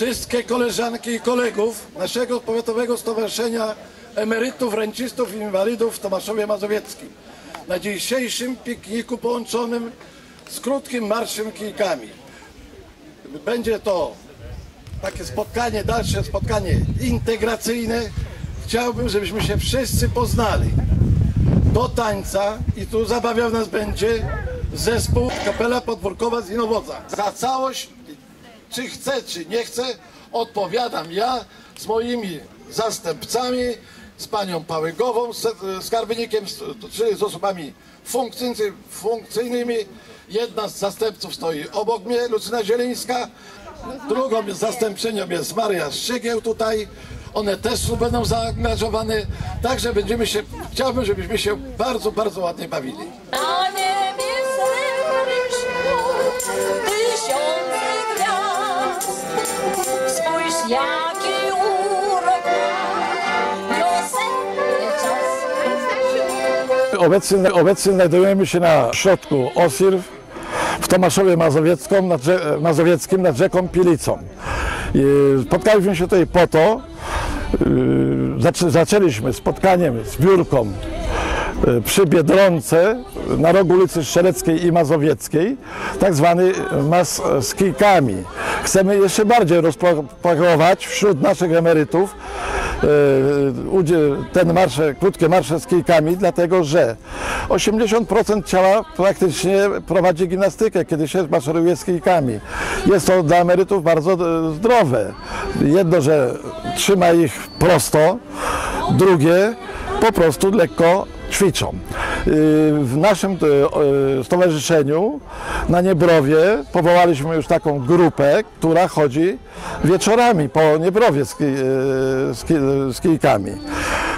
wszystkie koleżanki i kolegów naszego Powiatowego Stowarzyszenia Emerytów, Rencistów i Inwalidów w Tomaszowie Mazowieckim na dzisiejszym pikniku połączonym z krótkim marszem kijkami. Będzie to takie spotkanie, dalsze spotkanie integracyjne. Chciałbym, żebyśmy się wszyscy poznali do tańca i tu zabawiał nas będzie zespół Kapela Podwórkowa z Inowodza. Za całość, czy chce, czy nie chce, odpowiadam ja z moimi zastępcami, z panią Pałygową, z skarbnikiem, z- czy z osobami funkcyjny- funkcyjnymi. Jedna z zastępców stoi obok mnie, Lucyna Zielińska. Drugą zastępczynią jest Maria Szczygieł tutaj. One też będą zaangażowane. Także będziemy się, chciałbym, żebyśmy się bardzo, bardzo ładnie bawili. Obecnie, obecnie znajdujemy się na środku Osir w Tomaszowie Mazowiecką, nad, Mazowieckim nad rzeką Pilicą. I Spotkaliśmy się tutaj po to, zaczę, zaczęliśmy spotkaniem, zbiórką yy, przy Biedronce na rogu ulicy Strzeleckiej i Mazowieckiej, tak zwany mas z kijkami. Chcemy jeszcze bardziej rozpropagować wśród naszych emerytów e, ten marsze, krótkie marsze z kijkami, dlatego że 80% ciała praktycznie prowadzi gimnastykę, kiedy się maszeruje z kijkami. Jest to dla emerytów bardzo e, zdrowe. Jedno, że trzyma ich prosto, drugie po prostu lekko ćwiczą. Yy, W naszym e, stowarzyszeniu na Niebrowie powołaliśmy już taką grupę, która chodzi wieczorami po Niebrowie z, ki- e, z, z kijkami.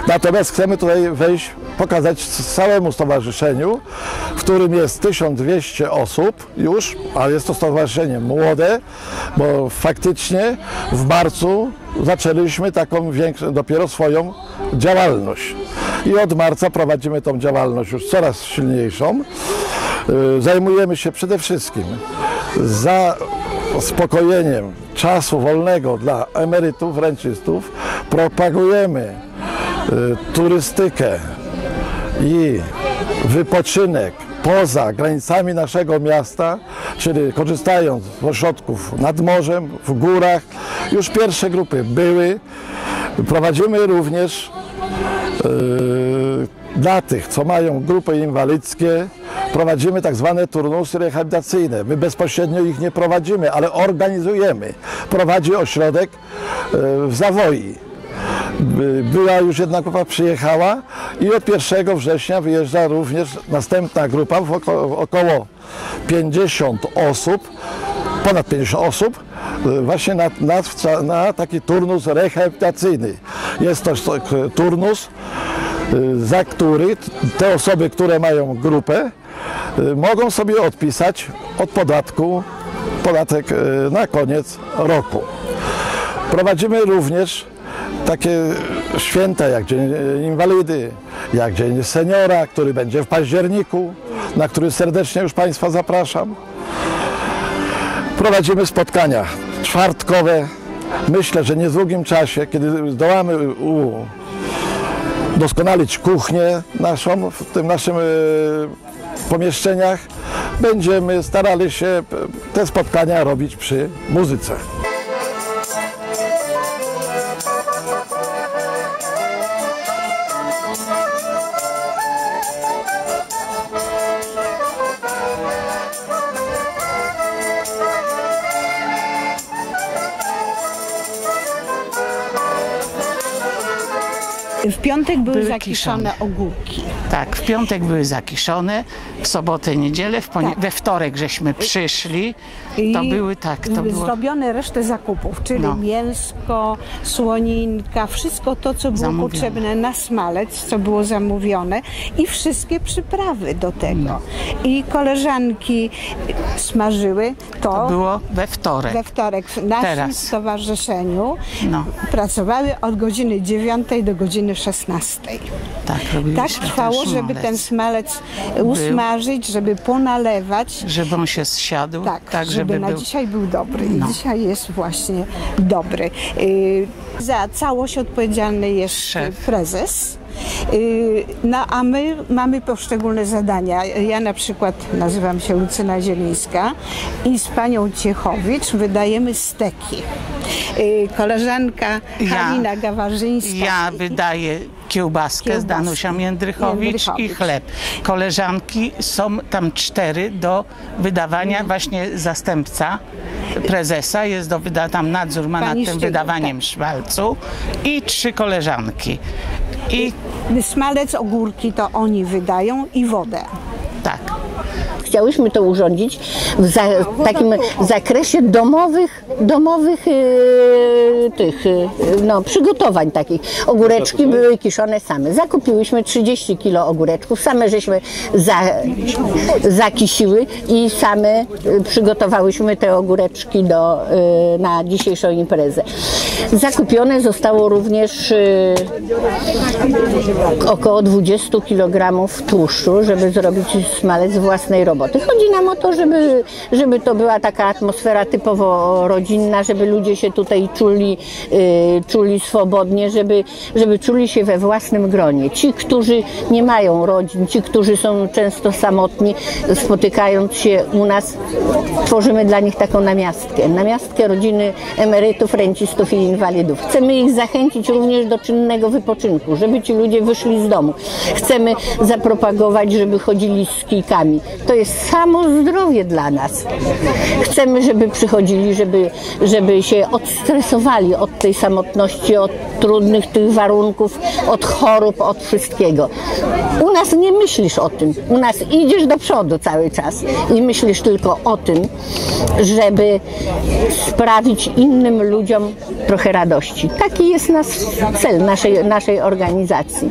Natomiast chcemy tutaj wejść, pokazać całemu stowarzyszeniu, w którym jest 1200 osób już, ale jest to stowarzyszenie młode, bo faktycznie w marcu zaczęliśmy taką większą, dopiero swoją działalność. I od marca prowadzimy tą działalność już coraz silniejszą. Y, Zajmujemy się przede wszystkim zaspokojeniem czasu wolnego dla emerytów, rencistów. Propagujemy y, turystykę i wypoczynek poza granicami naszego miasta, czyli korzystając z ośrodków nad morzem, w górach. Już pierwsze grupy były. Prowadzimy również dla tych, co mają grupy inwalidzkie, prowadzimy tak zwane turnusy rehabilitacyjne. My bezpośrednio ich nie prowadzimy, ale organizujemy. Prowadzi ośrodek yy, w Zawoi. By- Była już jedna grupa, przyjechała i od 1 września wyjeżdża również następna grupa, około 50 osób, ponad 50 osób, właśnie na, na, na taki turnus rehabilitacyjny. Jest to turnus, y, za który te osoby, które mają grupę, y, mogą sobie odpisać od podatku podatek y, na koniec roku. Prowadzimy również takie święta jak Dzień Inwalidy, jak Dzień Seniora, który będzie w październiku, na który serdecznie już Państwa zapraszam. Prowadzimy spotkania czwartkowe. Myślę, że w niedługim czasie, kiedy zdołamy doskonalić kuchnię naszą w tym naszym e, pomieszczeniach, będziemy starali się te spotkania robić przy muzyce. W piątek były, Były zakiszone kiszone. ogórki. Tak, w piątek były zakiszone, w sobotę, niedzielę, w Tak. we wtorek żeśmy przyszli. I To były tak, to było Zrobione resztę zakupów, czyli No. mięsko, słoninka, wszystko to, co było Zamówione. potrzebne na smalec, co było zamówione i wszystkie przyprawy do tego. No. I koleżanki smażyły to. to było we wtorek. We wtorek w naszym Teraz. stowarzyszeniu No. pracowały od godziny 9 do godziny 16. Tak, Tak trwało, żeby ten smalec usmażyć, żeby ponalewać. Żeby on się zsiadł, Tak, tak, żeby, żeby na był... dzisiaj był dobry. No. I dzisiaj jest właśnie dobry. Y, za całość odpowiedzialny jest Szef. prezes. Y, No a my mamy poszczególne zadania. Ja na przykład nazywam się Lucyna Zielińska i z panią Ciechowicz wydajemy steki. Y, Koleżanka Ja- Halina Gawarzyńska. Ja wydaję kiełbaskę z. Danusią Jędrychowicz, Jędrychowicz. i chleb. Koleżanki są tam cztery do wydawania, Mhm. właśnie zastępca prezesa jest do wyda tam nadzór ma Pani nad tym Szczygiel, wydawaniem tak. szmalcu i trzy koleżanki. I Smalec, ogórki to oni wydają i wodę. Chciałyśmy to urządzić w za, takim zakresie domowych, domowych e, tych e, no, przygotowań takich. Ogóreczki były kiszone same. Zakupiłyśmy 30 kilo ogóreczków, same żeśmy za, zakisiły i same e, przygotowałyśmy te ogóreczki do, na dzisiejszą imprezę. Zakupione zostało również około 20 kg tłuszczu, żeby zrobić smalec z własnej roboty. Chodzi nam o to, żeby, żeby to była taka atmosfera typowo rodzinna, żeby ludzie się tutaj czuli, y, czuli swobodnie, żeby, żeby czuli się we własnym gronie. Ci, którzy nie mają rodzin, ci, którzy są często samotni, spotykając się u nas, tworzymy dla nich taką namiastkę. Namiastkę rodziny emerytów, rencistów i inwalidów. Chcemy ich zachęcić również do czynnego wypoczynku, żeby ci ludzie wyszli z domu. Chcemy zapropagować, żeby chodzili z kijkami. To jest samo zdrowie dla nas. Chcemy, żeby przychodzili, żeby, żeby się odstresowali od tej samotności, od trudnych tych warunków, od chorób, od wszystkiego. U nas nie myślisz o tym. U nas idziesz do przodu cały czas i myślisz tylko o tym, żeby sprawić innym ludziom trochę radości. Taki jest nasz cel naszej, naszej organizacji.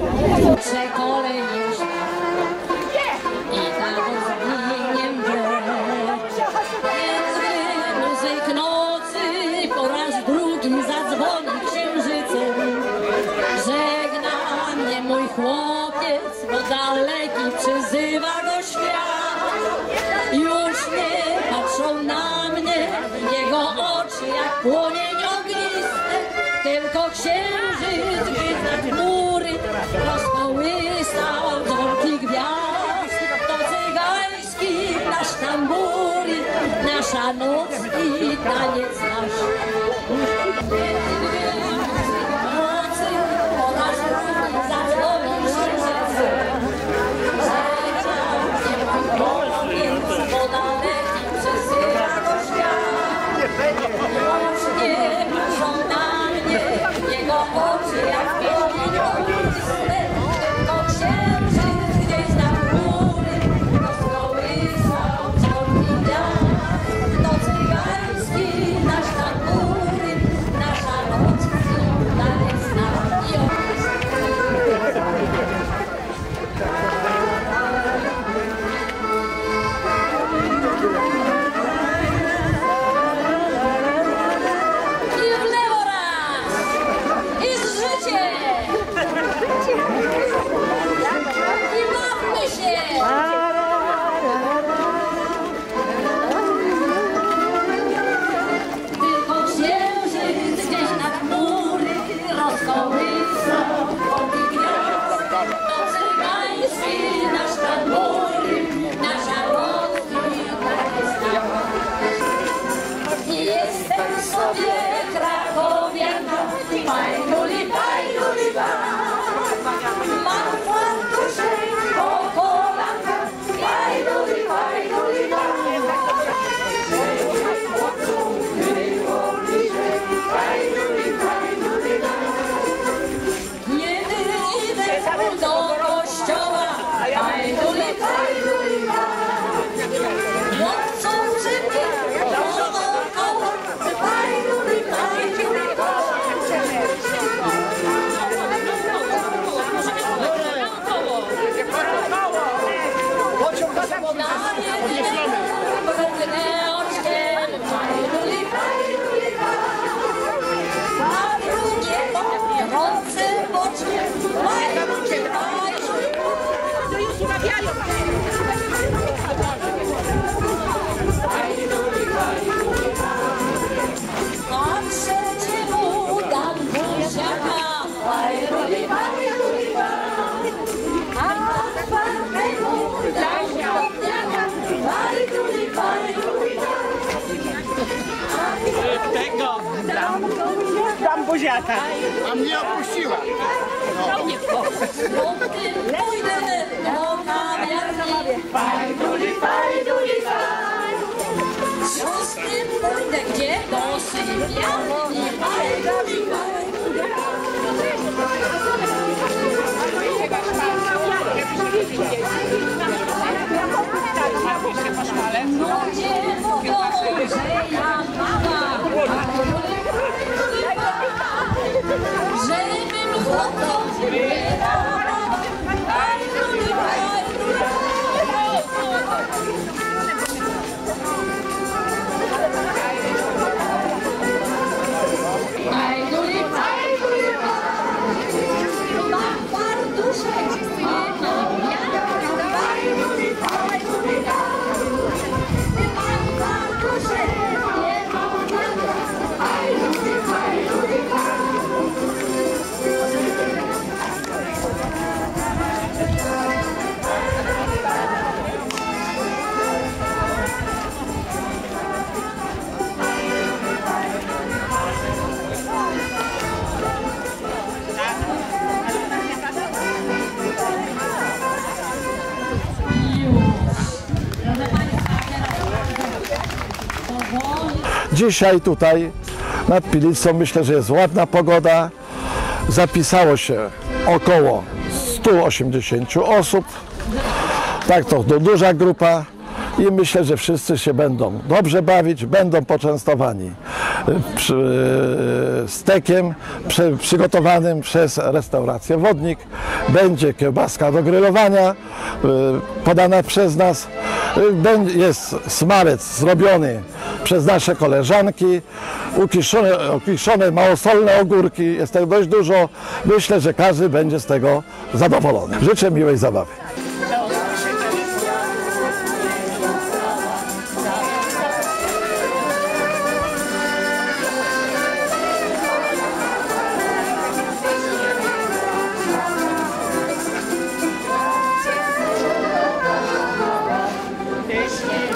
Płomień ognisty, tylko księżyc gdy nad mury rozkołysał dzwonki gwiazd. To cygański nasz tambury, nasza noc i taniec nasz. 嘿嘿嘿 buziaka. A mnie opuściła. Tym pójdę do kawiarni. W szóstym pójdę gdzie? Do sypialni. No nie mówią, Dzisiaj tutaj nad Pilicą myślę, że jest ładna pogoda. Zapisało się około 180 osób. Tak to to duża grupa i myślę, że wszyscy się będą dobrze bawić, będą poczęstowani stekiem przy, przygotowanym przez restaurację Wodnik. Będzie kiełbaska do grillowania y, podana przez nas. Będzie, jest smalec zrobiony przez nasze koleżanki, ukiszone, ukiszone małosolne ogórki, jest tego dość dużo. Myślę, że każdy będzie z tego zadowolony. Życzę miłej zabawy. Żeby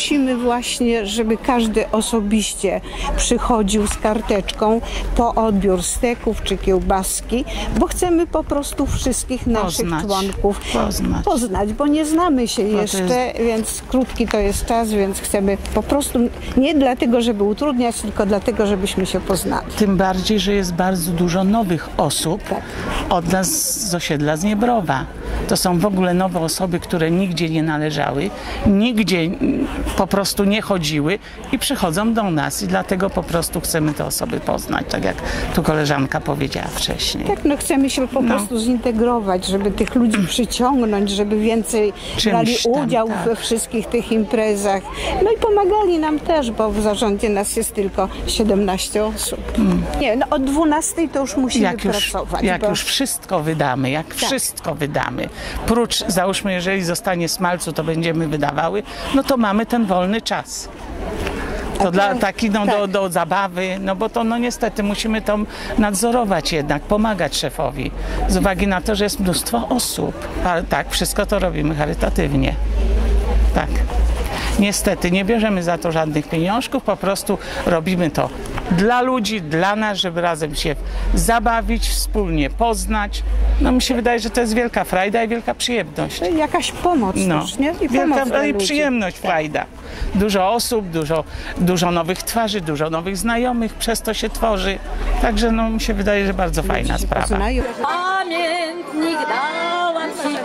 Prosimy właśnie, żeby każdy osobiście przychodził z karteczką po odbiór steków czy kiełbaski, bo chcemy po prostu wszystkich naszych Poznać. członków Poznać. poznać, bo nie znamy się to jeszcze, więc krótki to jest czas, więc chcemy po prostu nie dlatego, żeby utrudniać, tylko dlatego, żebyśmy się poznali. Tym bardziej, że jest bardzo dużo nowych osób Tak. od nas z osiedla z Niebrowa. To są w ogóle nowe osoby, które nigdzie nie należały, nigdzie mm, po prostu nie chodziły i przychodzą do nas i dlatego po prostu chcemy te osoby poznać, tak jak tu koleżanka powiedziała wcześniej. Tak, no chcemy się po No. prostu zintegrować, żeby tych ludzi przyciągnąć, żeby więcej Czymś brali tam, udział tak. we wszystkich tych imprezach. No i pomagali nam też, bo w zarządzie nas jest tylko 17 osób. Nie, no od 12 to już musimy Mm. jak już, pracować. jak bo... już wszystko wydamy, jak wszystko wydamy, prócz, załóżmy, jeżeli zostanie smalcu, to będziemy wydawały, no to mamy ten wolny czas. To dla taki no, do, tak. do zabawy, no bo to no niestety musimy to nadzorować jednak, pomagać szefowi. Z uwagi na to, że jest mnóstwo osób. Ale tak, wszystko to robimy charytatywnie. Tak. Niestety nie bierzemy za to żadnych pieniążków, po prostu robimy to dla ludzi, dla nas, żeby razem się zabawić, wspólnie poznać. No mi się wydaje, że to jest wielka frajda i wielka przyjemność. Jakaś pomoc No, też, nie? I pomoc wielka dla i ludzi. przyjemność, frajda. Dużo osób, dużo, dużo nowych twarzy, dużo nowych znajomych przez to się tworzy. Także no mi się wydaje, że bardzo fajna sprawa. Poznają. Pamiętnik dałam ci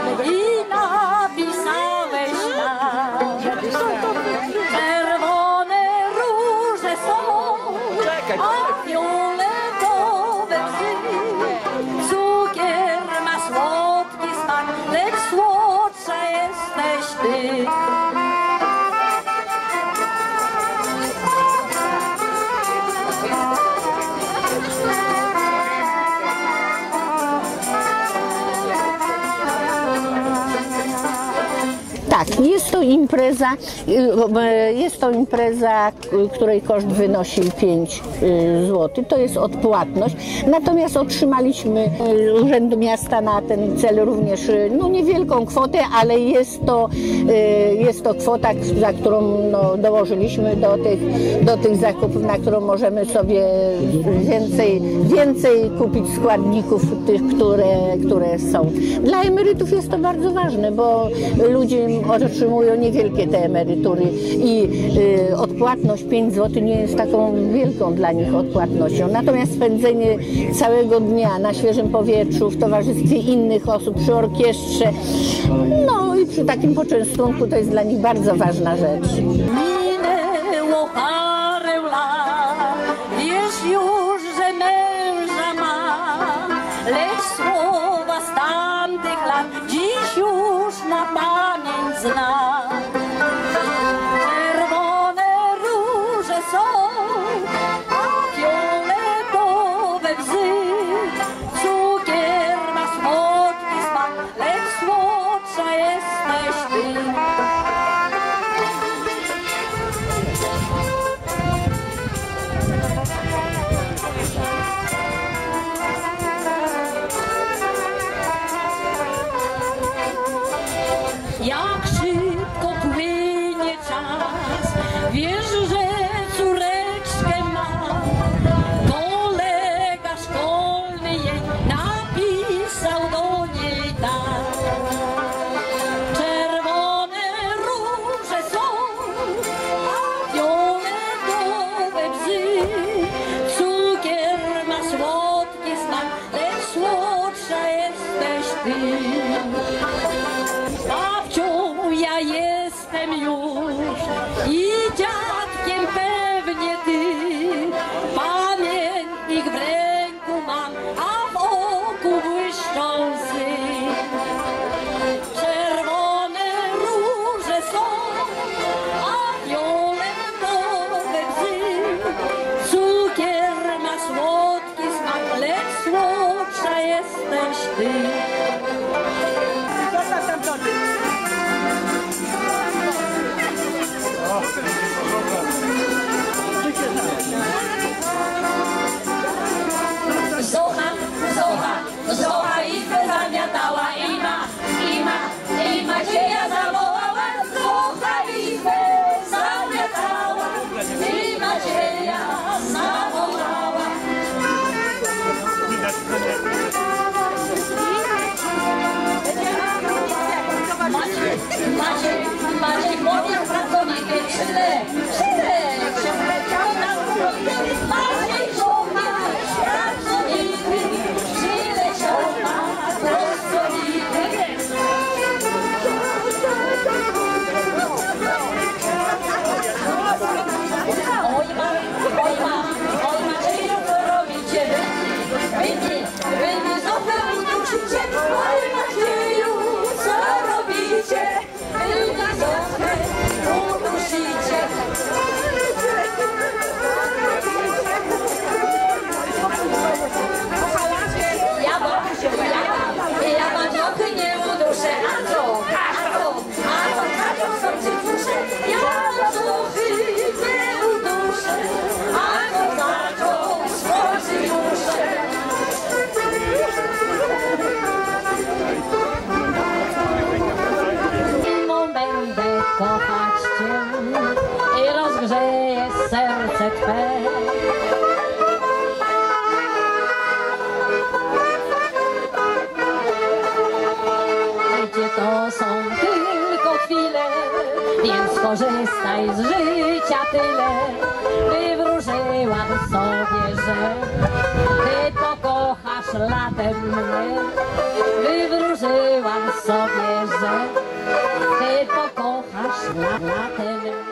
Tak, jest to impreza, y, jest to impreza, k- której koszt wynosi 5 zł. To jest odpłatność. Natomiast otrzymaliśmy y, Urzędu Miasta na ten cel również y, no, niewielką kwotę, ale jest to, y, jest to kwota, za którą no, dołożyliśmy do tych, do tych zakupów, na którą możemy sobie więcej, więcej kupić składników tych, które, które są. Dla emerytów jest to bardzo ważne, bo ludzie otrzymują niewielkie te emerytury i y, odpłatność 5 zł nie jest taką wielką dla nich odpłatnością. Natomiast spędzenie całego dnia na świeżym powietrzu, w towarzystwie innych osób, przy orkiestrze, no i przy takim poczęstunku to jest dla nich bardzo ważna rzecz. Minęło Babcią ja jestem już i dziadkiem pewnie ty. Tyle. Wywróżyłam sobie, że ty pokochasz latem mnie. Wywróżyłam sobie, że ty pokochasz la- latem mnie.